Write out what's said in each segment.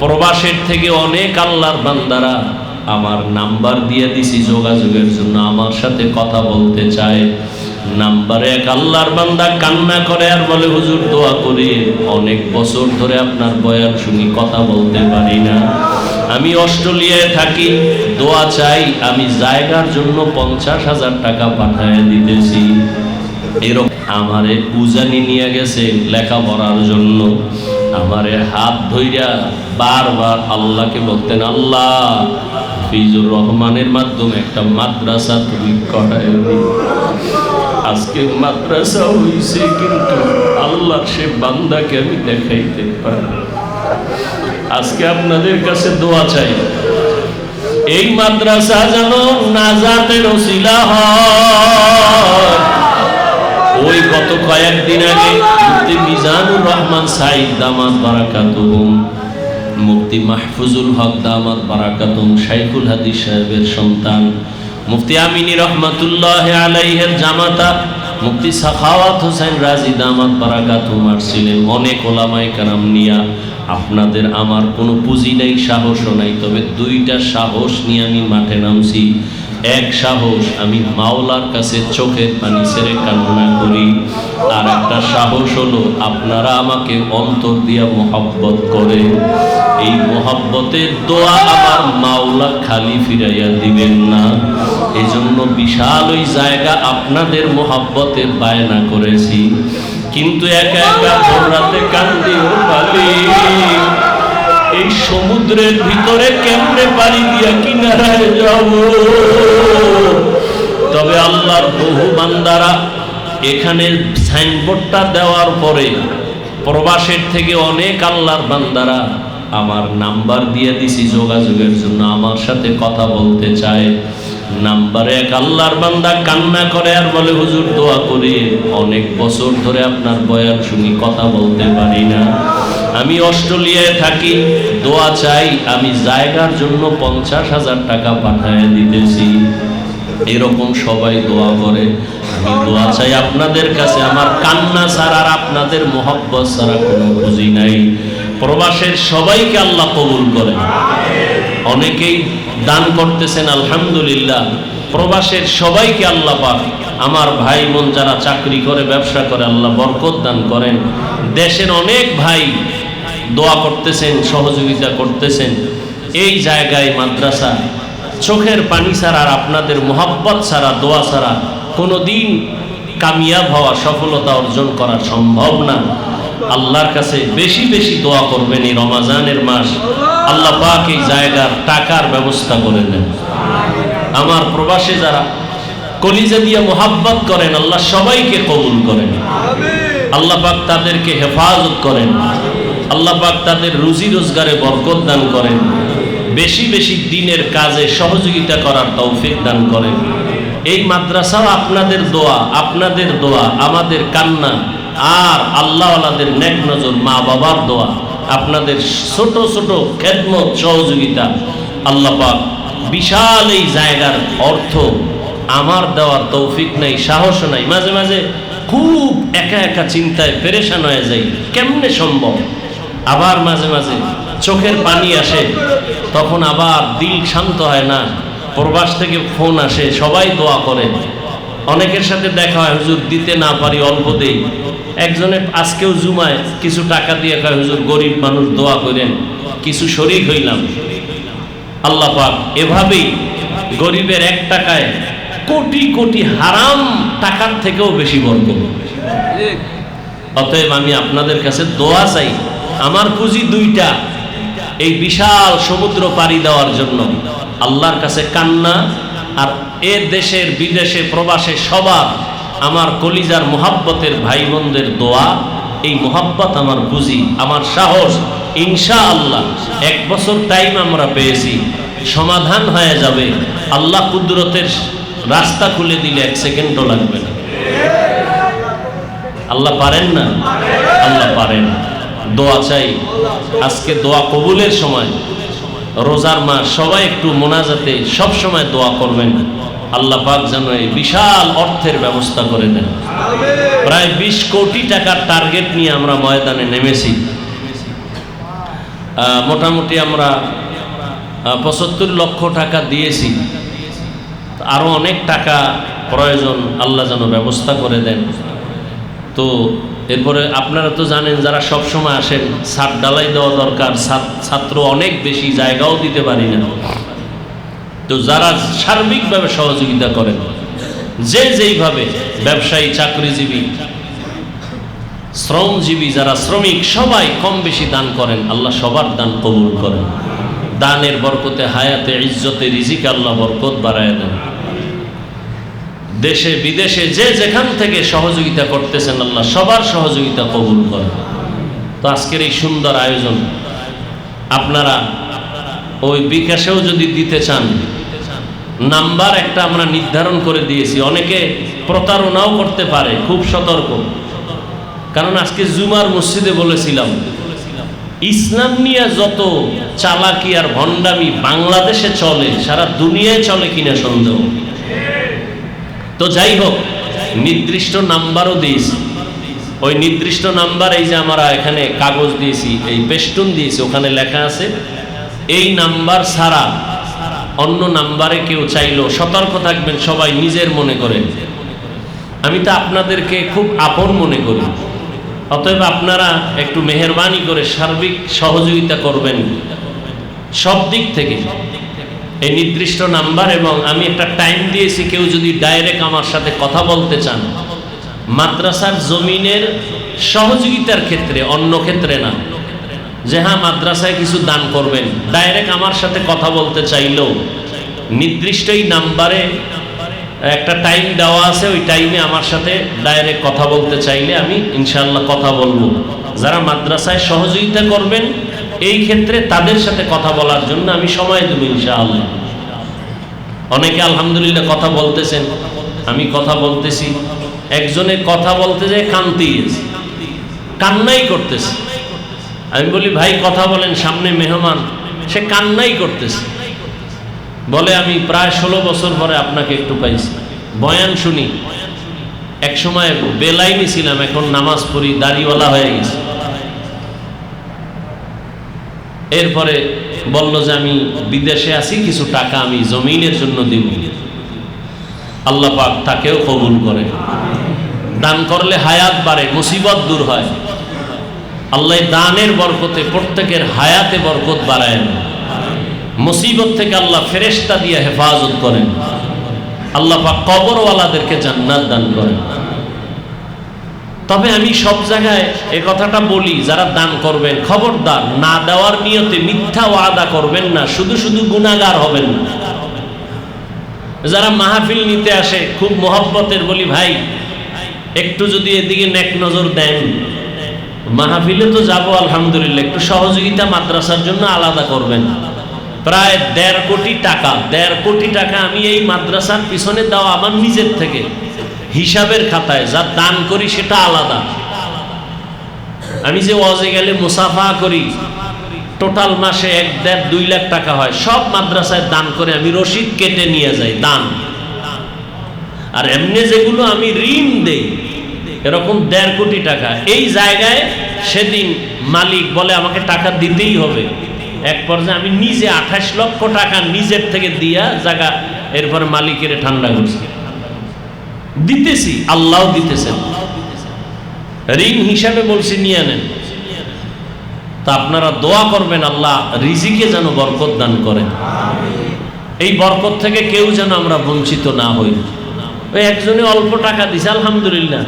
প্রবাসের থেকে অনেক আল্লাহর বান্দারা আমার নাম্বার দিয়ে দিছি যোগাযোগের জন্য, আমার সাথে কথা বলতে চায়। নাম্বারে এক, আল্লাহর বান্দা কান্না করে আর বলে, হুজুর, দোয়া করি। অনেক বছর ধরে আপনার বয়ান শুনি, কথা বলতে পারি না। আমি অস্ট্রেলিয়ায় থাকি, দোয়া চাই। আমি জায়গার জন্য পঞ্চাশ হাজার টাকা পাঠায় দিতেছি। এরকম আমারে পূজানি নিয়ে গেছে লেখাপড়ার জন্য। আমারে হাত ধইরা বারবার আল্লাহকে বলতেন, আল্লাহ, ফিজুর রহমানের মাধ্যমে একটা মাদ্রাসা তুমি করায় আজকে মাদ্রাসা হইছে কিন্তু আল্লাহ সে বান্দাকে আমি দেখাইতে পারি আজকে আপনাদের কাছে দোয়া চাই, এই মাদ্রাসা যেন নাজাতের ওসিলা হয়। ওই গত কয়েকদিন আগে মুফতি মিজানুর রহমান সাইদ দামাত বারাকাতুহুম, মুফতি মাহফুজুল হক দামাত বারাকাতুম শাইখুল হাদিস সাহেবের সন্তান, মুফতি আমিনী রহমাতুল্লাহ আলাইহের জামাতা, মুফতি সাখাওয়াত হোসেন রাজি দামাত বারাকাতুম আসছিলেন। অনেক ওলামাই কারাম নিয়া আপনাদের আমার কোনো পুঁজি নাই, সাহসও নাই, তবে দুইটা সাহস নিয়ে আমি মাঠে নামছি। এক সাহস আমি মাওলার কাছে চোখের পানি ছেড়ে কান্না করি। আর একটা সাহস হলো আপনারা আমাকে অন্তর দিয়া মোহাব্বত করে এই মোহাব্বতের দোয়া আমার মাওলা খালি ফিরাইয়া দিবেন না। এই জন্য বিশাল ওই জায়গা আপনাদের মোহাব্বতের বায়না করেছি। কিন্তু একা একা ভোর রাতে কান্দি এই সমুদ্রের ভিতরে কেমনে পাড়ি দিয়া কিনারায় যাব? তবে আল্লাহর বহু বান্দারা এখানে সাইনবোর্ডটা দেওয়ার পরে প্রবাসের থেকে অনেক আল্লাহর বান্দারা আমার নাম্বার দিয়ে দিছি যোগাযোগের জন্য, আমার সাথে কথা বলতে চায়। নাম্বারে এক, আল্লাহর বান্দা কান্না করে আর বলে, হুজুর, দোয়া করে। অনেক বছর ধরে আপনার বয়ান শুনি, কথা বলতে পারি না। আমি অস্ট্রেলিয়ায় থাকি, দোয়া চাই, আমি জায়গার জন্য পঞ্চাশ হাজার টাকা পাঠায় দিতেছি। এরকম সবাই দোয়া করে। আমি দোয়া চাই আপনাদের কাছে। আমার কান্না ছাড়া আর আপনাদের মোহব্বত ছাড়া কোনো পুঁজি নাই। প্রবাসের সবাইকে আল্লাহ কবুল করে অনেকেই দান করতেছেন, আলহামদুলিল্লাহ। প্রবাসের সবাইকে আল্লাহ পাক আমার ভাই বোন যারা চাকরি করে, ব্যবসা করে, আল্লাহ বরকত দান করেন। দেশের অনেক ভাই দোয়া করতেছেন, সহযোগিতা করতেছেন। এই জায়গায় মাদ্রাসা, চোখের পানি ছাড়া আর আপনাদের মোহাব্বত ছাড়া, দোয়া ছাড়া কোনো দিন কামিয়াব হওয়া, সফলতা অর্জন করা সম্ভব না। আল্লাহর কাছে বেশি বেশি দোয়া করবেন এই রমাজানের মাস। আল্লাহ পাক এই জায়গার টাকার ব্যবস্থা করে দেন। আমার প্রবাসে যারা কলিজা দিয়ে মোহাব্বত করেন, আল্লাহ সবাইকে কবুল করেন। আল্লাহ পাক তাদেরকে হেফাজত করেন। আল্লাহ পাক তাদের রুজি রোজগারে বরকত দান করেন। বেশি বেশি দিনের কাজে সহযোগিতা করার তৌফিক দান করেন। এই মাদ্রাসাও আপনাদের দোয়া আপনাদের দোয়া, আমাদের কান্না আর আল্লাহ আল্লাহদের নেক নজর মা বাবার দোয়া, আপনাদের ছোট ছোট খেদমত সহযোগিতা আল্লাহ পাক বিশাল এই জায়গার অর্থ আমার দেওয়ার তৌফিক নাই সাহস নাই। মাঝে মাঝে খুব একা একা চিন্তায় পেরেশান হয়ে যাই। কেমনে সম্ভব? আবার মাঝে মাঝে চোখের পানি আসে, তখন আবার দিল শান্ত হয় না, প্রবাস থেকে ফোন আসে, সবাই দোয়া করে। অনেকের সাথে দেখা হয়, হুজুর দিতে না পারি, অল্প দেই। একজনে আজকেও জুমায়, কিছু টাকা দিয়ে কয়, হুজুর গরিব মানুষ দোয়া করেন, কিছু শরিক হইলাম। আল্লাহ পাক এভাবেই গরিবের এক টাকায় কোটি কোটি হারাম টাকার থেকেও বেশি বর্গ অতএব আমি আপনাদের কাছে দোয়া চাই আমার পুঁজি দুইটা। এই বিশাল সমুদ্র পাড়ি দেওয়ার জন্য। আল্লাহর কাছে কান্না আর এ দেশের বিদেশে প্রবাসে সবার আমার কলিজার মোহাব্বতের ভাই বোনদের দোয়া। এই মোহাব্বত আমার পুঁজি, আমার সাহস ইনশা আল্লাহ এক বছর টাইম আমরা পেয়েছি। সমাধান হয়ে যাবে। আল্লাহ কুদরতের রাস্তা খুলে দিলে এক সেকেন্ডও লাগবে না। আল্লাহ পারেন না? আল্লাহ পারেন। দোয়া চাই। আজকে দোয়া কবুলের সময়, রোজার মাস, সবাই একটু মোনাজাতে সব সময় দোয়া করবেন। আল্লাহ পাক যেন এই বিশাল অর্থের ব্যবস্থা করে দেন। প্রায় বিশ কোটি টাকার টার্গেট নিয়ে আমরা ময়দানে নেমেছি। মোটামুটি আমরা পঁচাত্তর লক্ষ টাকা দিয়েছি। আরও অনেক টাকা প্রয়োজন, আল্লাহ যেন ব্যবস্থা করে দেন। তো এরপরে আপনারা তো জানেন যারা সব সময় আসেন, ছাদ ডালাই দেওয়া দরকার ছাত্র অনেক বেশি, জায়গাও দিতে পারি না। তো যারা সার্বিকভাবে সহযোগিতা করেন, যে যেইভাবে ব্যবসায়ী, চাকরিজীবী, শ্রমজীবী, যারা শ্রমিক, সবাই কম বেশি দান করেন, আল্লাহ সবার দান কবুল করেন। দানের বরকতে, হায়াতে, ইজ্জতে, রিজিক আল্লাহ বরকত বাড়ায় দেন। দেশে, বিদেশে যে যেখান থেকে সহযোগিতা করতেছেন আল্লাহ, সবার সহযোগিতা কবুল করেন তো আজকের এই সুন্দর আয়োজন, আপনারা ওই বিকাশেও যদি দিতে চান, নাম্বার একটা আমরা নির্ধারণ করে দিয়েছি। অনেকে প্রতারণাও করতে পারে, খুব সতর্ক। কারণ আজকে জুমার মসজিদে বলেছিলাম, ইসলাম নিয়ে যত চালাকি আর ভণ্ডামি বাংলাদেশে চলে, সারা দুনিয়ায় চলে কিনা সন্দেহ। তো যাই হোক, নির্দিষ্ট নাম্বারও দিয়েছি। ওই নির্দিষ্ট নাম্বার এই যে আমরা এখানে কাগজ দিয়েছি, এই পেস্টুন দিয়েছি, ওখানে লেখা আছে, এই নাম্বার ছাড়া অন্য নাম্বারে কেউ চাইলো সতর্ক থাকবেন সবাই নিজের মনে করেন আমি তো আপনাদেরকে খুব আপন মনে করি। অতএব আপনারা একটু মেহরবানি করে সার্বিক সহযোগিতা করবেন। সব দিক থেকে এই নির্দিষ্ট নাম্বার এবং আমি একটা টাইম দিয়েছি কেউ যদি ডাইরেক্ট আমার সাথে কথা বলতে চান। মাদ্রাসার জমিনের সহযোগিতার ক্ষেত্রে, অন্য ক্ষেত্রে না। যে হ্যাঁ মাদ্রাসায় কিছু দান করবেন। ডাইরেক্ট আমার সাথে কথা বলতে চাইলেও নির্দিষ্ট এই নাম্বারে একটা টাইম দেওয়া আছে, ওই টাইমে আমার সাথে ডাইরেক্ট কথা বলতে চাইলে আমি ইনশাল্লাহ কথা বলব। যারা মাদ্রাসায় সহযোগিতা করবেন এই ক্ষেত্রে তাদের সাথে কথা বলার জন্য আমি সময় দেবো ইনশাআল্লাহ। অনেকে আলহামদুলিল্লাহ কথা বলতেছেন, আমি কথা বলতেছি। একজনে কথা বলতে যায় কান্তি কান্নাই করতেছে। আমি বলি, ভাই, কথা বলেন, সামনে মেহমান, সে কান্নাই করতেছে। বলে, আমি প্রায় ষোলো বছর পরে আপনাকে একটু পাইছি। বয়ান শুনি, এক সময় বেলাইনি ছিলাম, এখন নামাজ পড়ি, দাড়িওয়ালা হয়ে গেছে। এরপরে বলল যে আমি বিদেশে আছি, কিছু টাকা আমি জমিনের জন্য দিব। আল্লাহ পাক তাকেও কবুল করে। দান করলে হায়াত বাড়ে, মুসিবত দূর হয়। আল্লাহ দানের বরকতে প্রত্যেকের হায়াতে বরকত বাড়ায় মুসিবত থেকে আল্লাহ ফেরেশতা দিয়ে হেফাজত করেন। আল্লাহ পাক কবরওয়ালাদেরকে জান্নাত দান করেন। তবে আমি সব জায়গায় এ কথাটা বলি, যারা দান করবেন, খবরদার, না দেওয়ার নিয়তে মিথ্যা ওয়াদা করবেন না, শুধু শুধু গুণাগার হবেন না। যারা মাহফিল নিতে আসে, খুব মোহব্বতের বলি, ভাই, একটু যদি এদিকে নেক নজর দেন। মাহফিলে তো যাব, আলহামদুলিল্লাহ, একটু সহযোগিতা মাদ্রাসার জন্য আলাদা করবেন। প্রায় দেড় কোটি টাকা, দেড় কোটি টাকা আমি এই মাদ্রাসার পিছনে দেওয়া আমার নিজের থেকে। হিসাবের খাতায় যা দান করি সেটা আলাদা। আমি যে ওয়াজে গেলে মুসাফা করি, টোটাল মাসে এক দেড় দুই লাখ টাকা হয়। সব মাদ্রাসায় দান করে আমি রসিদ কেটে নিয়ে যাই, দান। আর এমনি যেগুলো আমি ঋণ দেই, এরকম দেড় কোটি টাকা। এই জায়গায় সেদিন মালিক বলে, আমাকে টাকা দিতেই হবে। এক পর্যায়ে আমি নিজে আঠাশ লক্ষ টাকা নিজের থেকে দিয়া জায়গা এরপরে মালিকের ঠান্ডা করছি। দিতেছি, আল্লাহ দিতেছেন। ঋণ হিসাবে বলছি, নিয়ে নেন। তা আপনারা দোয়া করবেন, আল্লাহ রিজিকে যেন বরকত দান করেন। এই বরকত থেকে কেউ যেন আমরা বঞ্চিত না হই। ওই একজনে অল্প টাকা দিছে, আলহামদুলিল্লাহ।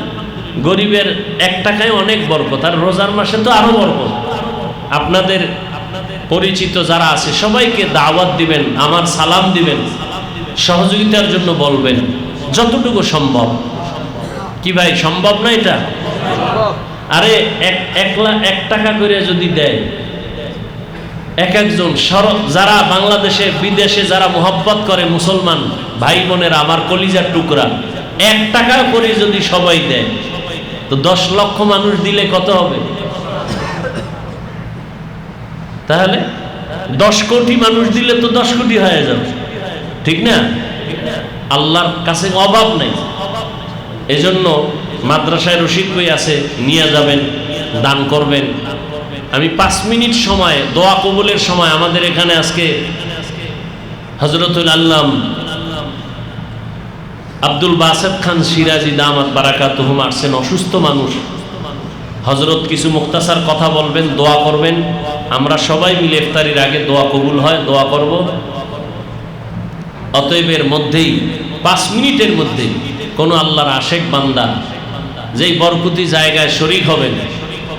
গরিবের এক টাকায় অনেক বরকত, আর রোজার মাসে তো আরও বরকত। আপনাদের পরিচিত যারা আছে, সবাইকে দাওয়াত দিবেন, আমার সালাম দিবেন, সহযোগিতার জন্য বলবেন। যতটুকু সম্ভব। কি ভাই, সম্ভব না এটা? আরে এক লাখ এক টাকা করে যদি দেয়, এক একজন যারা বাংলাদেশে, বিদেশে যারা মোহব্বত করে মুসলমান ভাই বোনের, আমার কলিজার টুকরা, এক টাকা করে যদি সবাই দেয়, তো দশ লক্ষ মানুষ দিলে কত হবে? তাহলে দশ কোটি মানুষ দিলে তো দশ কোটি হয়ে যাবে। ঠিক না? আল্লাহর কাছে অভাব নেই। এজন্য মাদ্রাসায় রশিদ বই আছে, নিয়ে যাবেন, দান করবেন। আমি পাঁচ মিনিট সময়, দোয়া কবুলের সময় আমাদের এখানে আজকে হজরতুল আল্লাম আব্দুল বাসেদ খান সিরাজি দামাত বারাকাতুহুম আসছেন অসুস্থ মানুষ। হজরত কিছু মুক্তাসার কথা বলবেন, দোয়া করবেন। আমরা সবাই মিলে ইফতারির আগে দোয়া কবুল হয়, দোয়া করব। অতএবের মধ্যেই পাঁচ মিনিটের মধ্যে কোনো আল্লাহর আশেক বান্দা যেই বরকুতি জায়গায় শরিক হবেন